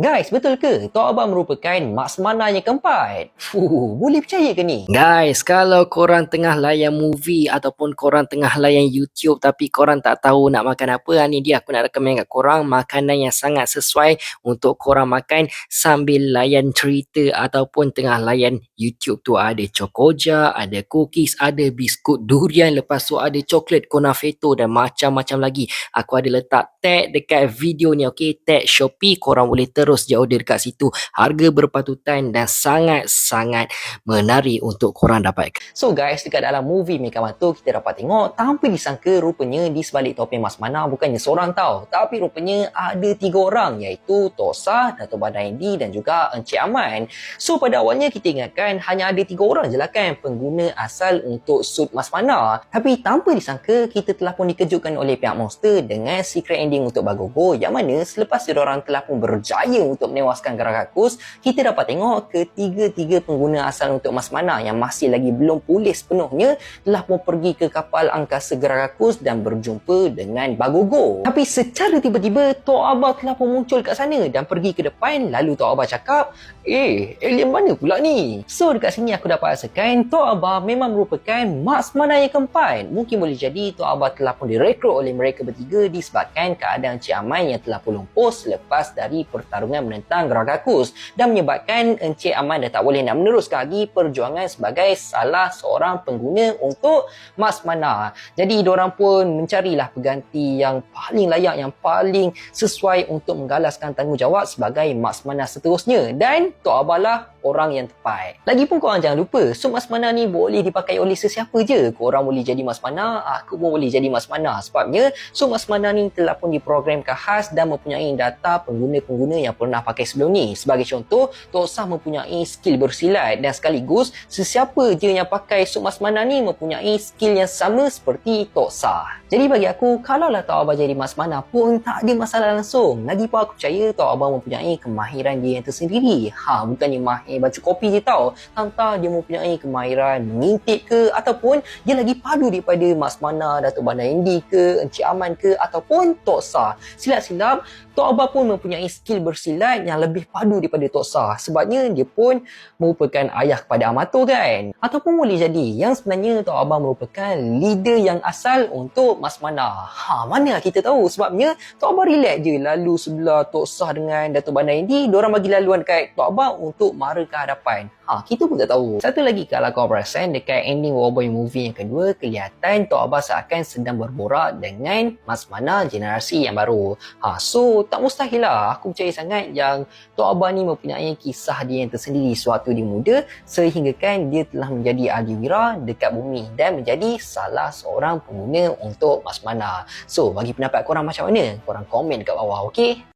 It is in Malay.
Guys, betul ke Tok Abah merupakan mak semana yang keempat? Fuh, boleh percaya ke ni? Guys, kalau korang tengah layan movie ataupun korang tengah layan YouTube tapi korang tak tahu nak makan apa, ha, ni dia aku nak recommend kat korang makanan yang sangat sesuai untuk korang makan sambil layan cerita ataupun tengah layan YouTube tu. Ada cokoja, ada cookies, ada biskut durian, lepas tu ada coklat konafeto dan macam-macam lagi. Aku ada letak tag dekat video ni, okay? Tag Shopee, korang boleh terus je order dekat situ. Harga berpatutan dan sangat-sangat menarik untuk korang dapatkan. So guys, dekat dalam movie Mekamatu kita dapat tengok tanpa disangka rupanya di sebalik topeng Mas Mana bukannya seorang tau. Tapi rupanya ada tiga orang iaitu Tosa, Dato' Badaindi dan juga Encik Aman. So pada awalnya kita ingatkan hanya ada tiga orang je lah kan pengguna asal untuk suit Mas Mana. Tapi tanpa disangka kita telah pun dikejutkan oleh pihak Monster dengan secret ending untuk Bagogo yang mana selepas orang telah pun berjaya untuk menewaskan Garagakus, kita dapat tengok ketiga-tiga pengguna asal untuk Mas Mana yang masih lagi belum pulih sepenuhnya telah pun pergi ke kapal angkasa Garagakus dan berjumpa dengan Bagogo. Tapi secara tiba-tiba Tok Abah telah pun muncul kat sana dan pergi ke depan lalu Tok Abah cakap, "Eh, alien mana pula ni?" So dekat sini aku dapat rasakan Tok Abah memang merupakan Mas Mana yang keempat. Mungkin boleh jadi Tok Abah telah pun direkrut oleh mereka bertiga disebabkan keadaan Cik Amai yang telah pun lumpuh selepas dari pertarungan menentang Gragakus dan menyebabkan Encik Aman dah tak boleh nak meneruskan lagi perjuangan sebagai salah seorang pengguna untuk Mas Mana. Jadi diorang pun mencarilah pengganti yang paling layak, yang paling sesuai untuk menggalaskan tanggungjawab sebagai Mas Mana seterusnya. Dan Tok Abah lah orang yang tepat. Lagipun korang jangan lupa, so Mas Mana ni boleh dipakai oleh sesiapa je. Korang boleh jadi Mas Mana, aku pun boleh jadi Mas Mana. Sebabnya, so Mas Mana ni telah pun diprogramkan khas dan mempunyai data pengguna-pengguna yang pernah pakai sebelum ni. Sebagai contoh, Tok Sah mempunyai skill bersilat dan sekaligus sesiapa je yang pakai Suk Mas Mana ni mempunyai skill yang sama seperti Tok Sah. Jadi bagi aku, kalaulah Tok Abah jadi Mas Mana pun tak ada masalah langsung. Lagipun aku percaya Tok Abah mempunyai kemahiran dia yang tersendiri. Ha, bukannya mahir baca kopi je tau. Tentang dia mempunyai kemahiran mengintip ke ataupun dia lagi padu daripada Mas Mana, Datuk Bandar Indi ke, Encik Aman ke ataupun Tok Sah. Silap-silap, Tok Abah pun mempunyai skill bersilat yang lebih padu daripada Tok Sah. Sebabnya dia pun merupakan ayah kepada Amato kan. Ataupun boleh jadi yang sebenarnya Tok Abah merupakan leader yang asal untuk Mas Mana. Ha, mana kita tahu sebabnya Tok Abah relax je lalu sebelah Tok Sah dengan Datuk Bandar Indi. Diorang bagi laluan dekat Tok Abah untuk mara ke hadapan. Ha, kita pun tak tahu. Satu lagi kalau kau perasan dekat ending Warboy movie yang kedua, kelihatan Tok Abah seakan sedang berborak dengan Mas Mana generasi yang baru. Ha, so tak mustahil lah. Aku percaya sangat yang Tok Abah ni mempunyai kisah dia yang tersendiri sewaktu dia muda sehingga kan dia telah menjadi adiwira dekat bumi dan menjadi salah seorang pengguna untuk Mas Mana. So, bagi pendapat korang macam mana? Korang komen dekat bawah, okey?